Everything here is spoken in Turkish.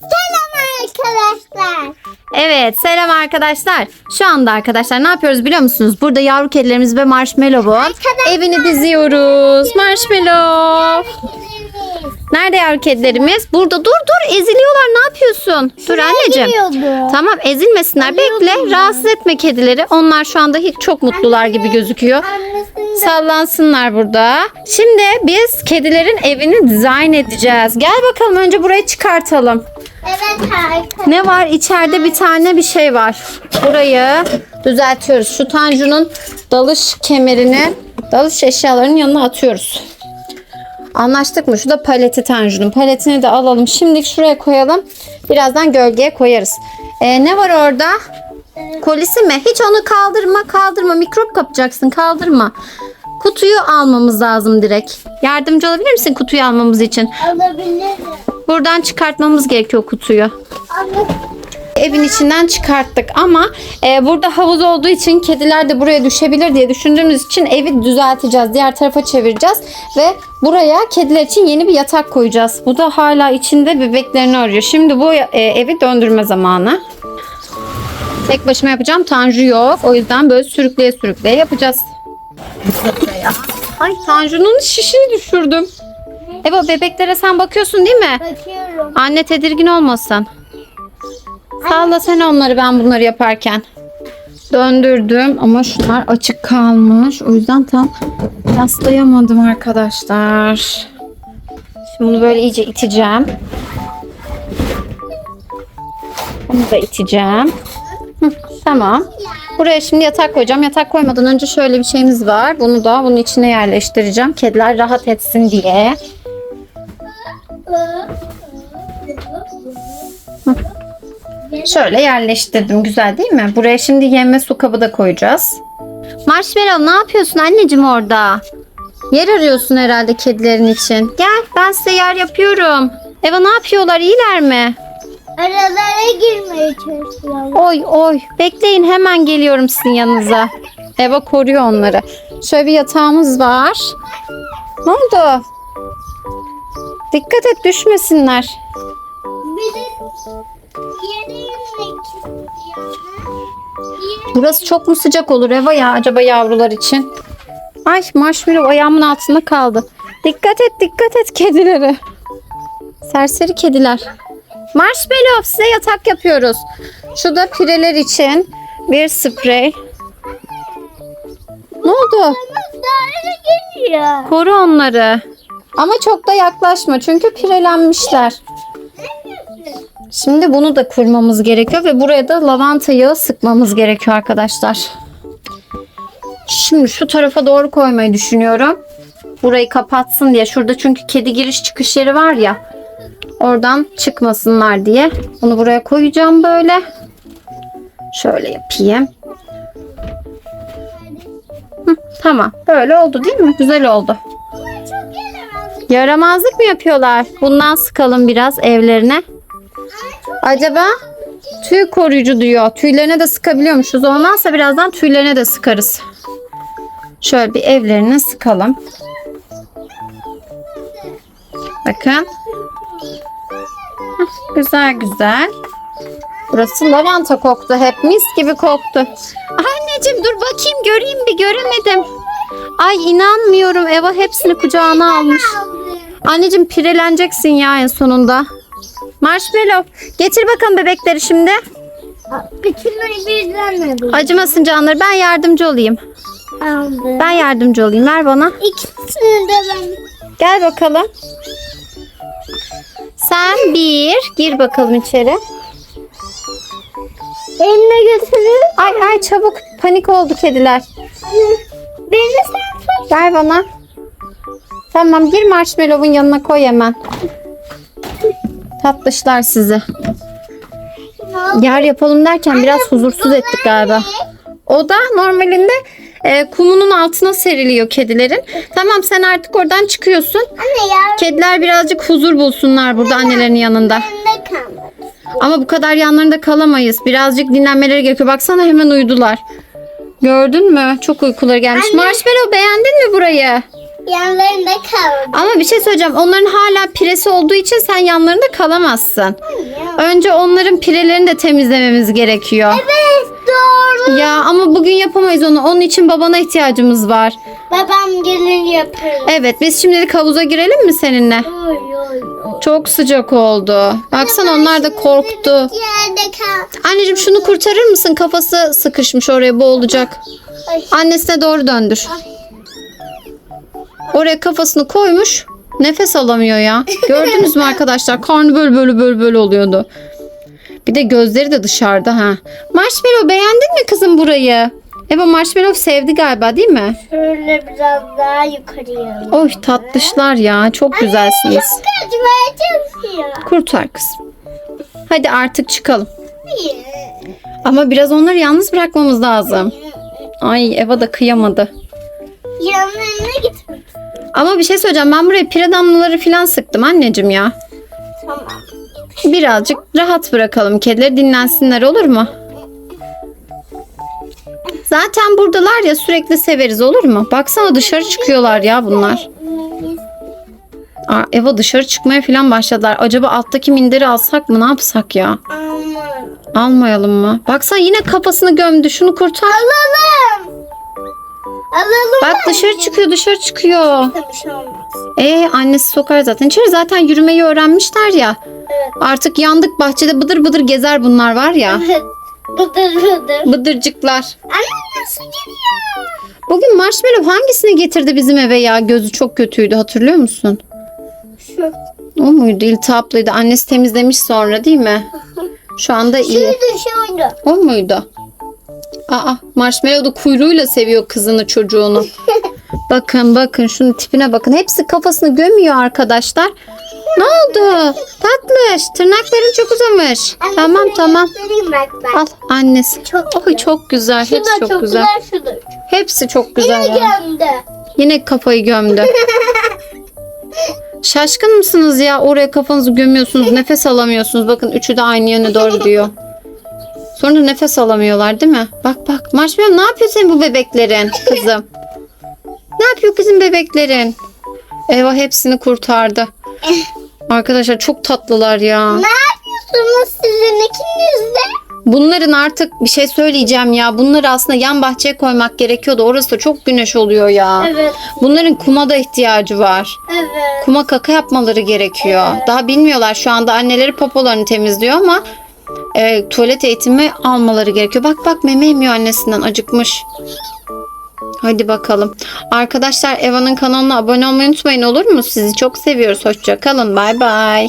Selam arkadaşlar. Evet selam arkadaşlar. Şu anda arkadaşlar ne yapıyoruz biliyor musunuz? Burada yavru kedilerimiz ve Marshmallow'un evini diziyoruz. Marshmallow. Nerede yavru kedilerimiz? Burada dur dur eziliyorlar ne yapıyorsun? Dur anneciğim. Giriyordu. Tamam ezilmesinler bekle rahatsız etme kedileri. Onlar şu anda hiç çok mutlular gibi gözüküyor. Annesini Sallansınlar burada. Şimdi biz kedilerin evini dizayn edeceğiz. Gel bakalım önce burayı çıkartalım. Ne var? İçeride bir tane bir şey var. Burayı düzeltiyoruz. Şu Tanju'nun dalış kemerini dalış eşyalarının yanına atıyoruz. Anlaştık mı? Şu da paleti Tanju'nun. Paletini de alalım. Şimdi şuraya koyalım. Birazdan gölgeye koyarız. Ee, ne var orada? Kolisi mi? Hiç onu kaldırma kaldırma. Mikrop kapacaksın kaldırma. Kutuyu almamız lazım direkt. Yardımcı olabilir misin kutuyu almamız için? Alabilirim. Buradan çıkartmamız gerekiyor kutuyu Anne evin içinden çıkarttık ama e, burada havuz olduğu için kediler de buraya düşebilir diye düşündüğümüz için evi düzelteceğiz. Diğer tarafa çevireceğiz ve buraya kediler için yeni bir yatak koyacağız. Bu da hala içinde bebeklerini arıyor. Şimdi bu e, evi döndürme zamanı. Tek başıma yapacağım. Tanju yok. O yüzden böyle sürükleye sürükleye yapacağız. Ay Tanju'nun şişini düşürdüm. Eva bebeklere sen bakıyorsun değil mi? bakıyorum. Anne tedirgin olmasın. Sağla sen onları ben bunları yaparken. Döndürdüm ama şunlar açık kalmış. O yüzden tam yaslayamadım arkadaşlar. Şimdi bunu böyle iyice iteceğim. Bunu da iteceğim. Hı, tamam. Buraya şimdi yatak koyacağım. Yatak koymadan önce şöyle bir şeyimiz var. Bunu da bunun içine yerleştireceğim. Kediler rahat etsin diye. Şöyle yerleştirdim. Güzel değil mi? Buraya şimdi yeme su kabı da koyacağız. Marshmallow ne yapıyorsun anneciğim orada? Yer arıyorsun herhalde kedilerin için. Gel ben size yer yapıyorum. Eva ne yapıyorlar? İyiler mi? Aralara girmeye çalışıyorlar. Oy oy. Bekleyin hemen geliyorum sizin yanınıza. Eva koruyor onları. Şöyle bir yatağımız var. Ne oldu? Dikkat et düşmesinler. Bir de yere inmek istiyorum. Burası çok mu sıcak olur Eva ya acaba yavrular için? Ay marshmallow ayağımın altında kaldı. Dikkat et dikkat et kedilere. Serseri kediler. Marshmallow size yatak yapıyoruz. Şu da pireler için bir sprey. Ne oldu? Koru onları. Ama çok da yaklaşma çünkü pirelenmişler. Şimdi bunu da kurmamız gerekiyor ve buraya da lavanta yağı sıkmamız gerekiyor arkadaşlar. Şimdi şu tarafa doğru koymayı düşünüyorum. Burayı kapatsın diye. Şurada çünkü kedi giriş çıkış yeri var ya. Oradan çıkmasınlar diye. Bunu buraya koyacağım böyle. Şöyle yapayım. Hı, tamam. Böyle oldu değil mi? Güzel oldu. Yaramazlık. Mı yapıyorlar? Bundan sıkalım biraz evlerine. Acaba tüy koruyucu diyor. Tüylerine de sıkabiliyormuşuz. Olmazsa birazdan tüylerine de sıkarız. Şöyle bir evlerine sıkalım. Bakın. Güzel güzel. Burası lavanta koktu. Hep mis gibi koktu. Anneciğim dur bakayım göreyim bir göremedim. Ay inanmıyorum. Eva hepsini kucağına almış. Anneciğim pireleneceksin ya en sonunda. Marshmallow. Getir bakalım bebekleri şimdi. Bütünleri birden mi? Acımasın canları. Ben yardımcı olayım. Aldı. Ben yardımcı olayım. Ver bana. İkisini de ben. Gel bakalım. Sen bir. Gir bakalım içeri. Eline götürür. Ay ay çabuk. Panik oldu kediler. Beni sen. Ver bana. Tamam gir marshmallow'un yanına koy hemen. Tatlışlar sizi. Yer yapalım derken biraz huzursuz ettik galiba. O da normalinde e, kumunun altına seriliyor kedilerin. Tamam sen artık oradan çıkıyorsun. Anne. Kediler birazcık huzur bulsunlar burada annelerinin yanında. Ama bu kadar yanlarında kalamayız. Birazcık dinlenmeleri gerekiyor. Baksana hemen uyudular. Gördün mü? Çok uykuları gelmiş. Anne. Marshmallow beğendin mi burayı? Yanlarında kaldı. Ama bir şey söyleyeceğim. Onların hala piresi olduğu için sen yanlarında kalamazsın. Önce onların pirelerini de temizlememiz gerekiyor. Evet doğru. Ya ama bugün yapamayız onu. Onun için babana ihtiyacımız var. Babam gelin yaparım. Evet biz şimdilik havuza girelim mi seninle? Oy. Çok sıcak oldu. Baksana onlar da korktu. Anneciğim şunu kurtarır mısın? Kafası sıkışmış oraya boğulacak. Annesine doğru döndür. Oraya kafasını koymuş. Nefes alamıyor ya. Gördünüz mü arkadaşlar? Karnı böyle böyle böyle böyle oluyordu. Bir de gözleri de dışarıda ha. Marshmallow beğendin mi kızım burayı? Eva Marshmallow sevdi galiba değil mi? Şöyle biraz daha yukarıya. Oy tatlışlar ya. Çok güzelsiniz. Kaçmaya çalışıyor. Kurtar kızım. Hadi artık çıkalım. Ama biraz onları yalnız bırakmamız lazım. Ay Eva da kıyamadı. Yanlarına gitmek. Ama bir şey söyleyeceğim. Ben buraya pire damlaları falan sıktım anneciğim ya. Tamam. Birazcık rahat bırakalım. Kedileri dinlensinler olur mu? Zaten buradalar ya sürekli severiz olur mu? Baksana dışarı çıkıyorlar ya bunlar. Aa, Eva dışarı çıkmaya falan başladılar. Acaba alttaki minderi alsak mı ne yapsak ya? Aman. Almayalım mı? Baksana yine kafasını gömdü. Şunu kurtar. Alalım. Alalım. Bak dışarı çıkıyor dışarı çıkıyor. Ee annesi sokar zaten içeri. Zaten yürümeyi öğrenmişler ya. Evet. Artık yandık bahçede bıdır bıdır gezer bunlar var ya. Evet. Bıdır bıdır. Bıdırcıklar. Anne nasıl geliyor? Bugün marshmallow hangisini getirdi bizim eve ya? Gözü çok kötüydü hatırlıyor musun? Şu. O muydu? İltihaplıydı. Annesi temizlemiş sonra değil mi? Şu anda iyi. Şuydu şuydu. O muydu? Aa marshmallow da kuyruğuyla seviyor kızını çocuğunu. Bakın bakın şunun tipine bakın. Hepsi kafasını gömüyor arkadaşlar. Ne oldu? Tatlış. Tırnakların çok uzamış. Anne, tamam tamam. bak bak. Al annesi. Çok Oy çok güzel. Şu Hepsi da çok, güzel. Da Hepsi çok güzel. Yine ya. gömdü. Yine kafayı gömdü. Şaşkın mısınız ya? Oraya kafanızı gömüyorsunuz. Nefes alamıyorsunuz. Bakın üçü de aynı yöne doğru diyor. Sonra nefes alamıyorlar değil mi? Bak bak. Marshmallow ne yapıyor senin bu bebeklerin kızım? Ne yapıyor kızım bebeklerin? Eva hepsini kurtardı. Arkadaşlar çok tatlılar ya. Ne yapıyorsunuz sizin ikiniz de? Bunların artık bir şey söyleyeceğim ya. Bunları aslında yan bahçeye koymak gerekiyordu. Orası da çok güneş oluyor ya. Evet. Bunların kuma da ihtiyacı var. Evet. Kuma kaka yapmaları gerekiyor. Daha bilmiyorlar şu anda anneleri popolarını temizliyor ama e, tuvalet eğitimi almaları gerekiyor. Bak bak meme emiyor annesinden acıkmış. Hadi bakalım. Arkadaşlar Eva'nın kanalına abone olmayı unutmayın olur mu? Sizi çok seviyoruz. Hoşça kalın. Bay bay.